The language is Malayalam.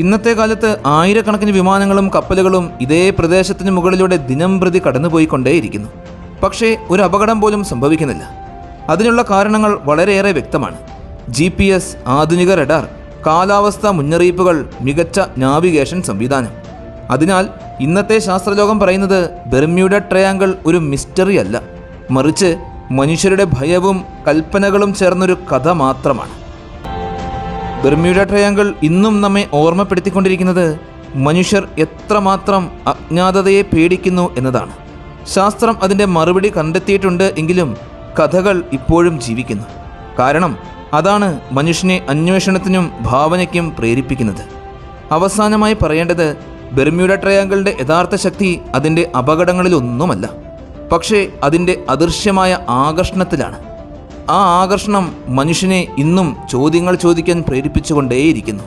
ഇന്നത്തെ കാലത്ത് ആയിരക്കണക്കിന് വിമാനങ്ങളും കപ്പലുകളും ഇതേ പ്രദേശത്തിന് മുകളിലൂടെ ദിനം പ്രതി കടന്നുപോയിക്കൊണ്ടേയിരിക്കുന്നു. പക്ഷേ ഒരു അപകടം പോലും സംഭവിക്കുന്നില്ല. അതിനുള്ള കാരണങ്ങൾ വളരെയേറെ വ്യക്തമാണ്. ജി പി എസ് ആധുനിക റഡാർ കാലാവസ്ഥാ മുന്നറിയിപ്പുകൾ മികച്ച നാവിഗേഷൻ സംവിധാനം. അതിനാൽ ഇന്നത്തെ ശാസ്ത്രലോകം പറയുന്നത് ബെർമ്യൂഡ ട്രയാങ്കിൾ ഒരു മിസ്റ്ററി അല്ല. മറിച്ച് മനുഷ്യരുടെ ഭയവും കൽപ്പനകളും ചേർന്നൊരു കഥ മാത്രമാണ്. ബെർമ്യൂഡ ട്രയാങ്കിൾ ഇന്നും നമ്മെ ഓർമ്മപ്പെടുത്തിക്കൊണ്ടിരിക്കുന്നത് മനുഷ്യർ എത്രമാത്രം അജ്ഞാതതയെ പേടിക്കുന്നു എന്നതാണ്. ശാസ്ത്രം അതിന്റെ മറുപടി കണ്ടെത്തിയിട്ടുണ്ട് എങ്കിലും കഥകൾ ഇപ്പോഴും ജീവിക്കുന്നു. കാരണം അതാണ് മനുഷ്യനെ അന്വേഷണത്തിനും ഭാവനയ്ക്കും പ്രേരിപ്പിക്കുന്നത്. അവസാനമായി പറയേണ്ടത് ബെർമ്യൂഡ ട്രയാങ്കിളിന്റെ യഥാർത്ഥ ശക്തി അതിന്റെ അപകടങ്ങളിലൊന്നുമല്ല. പക്ഷേ അതിന്റെ അദൃശ്യമായ ആകർഷണത്തിലാണ്. ആ ആകർഷണം മനുഷ്യനെ ഇന്നും ചോദ്യങ്ങൾ ചോദിക്കാൻ പ്രേരിപ്പിച്ചുകൊണ്ടേയിരിക്കുന്നു.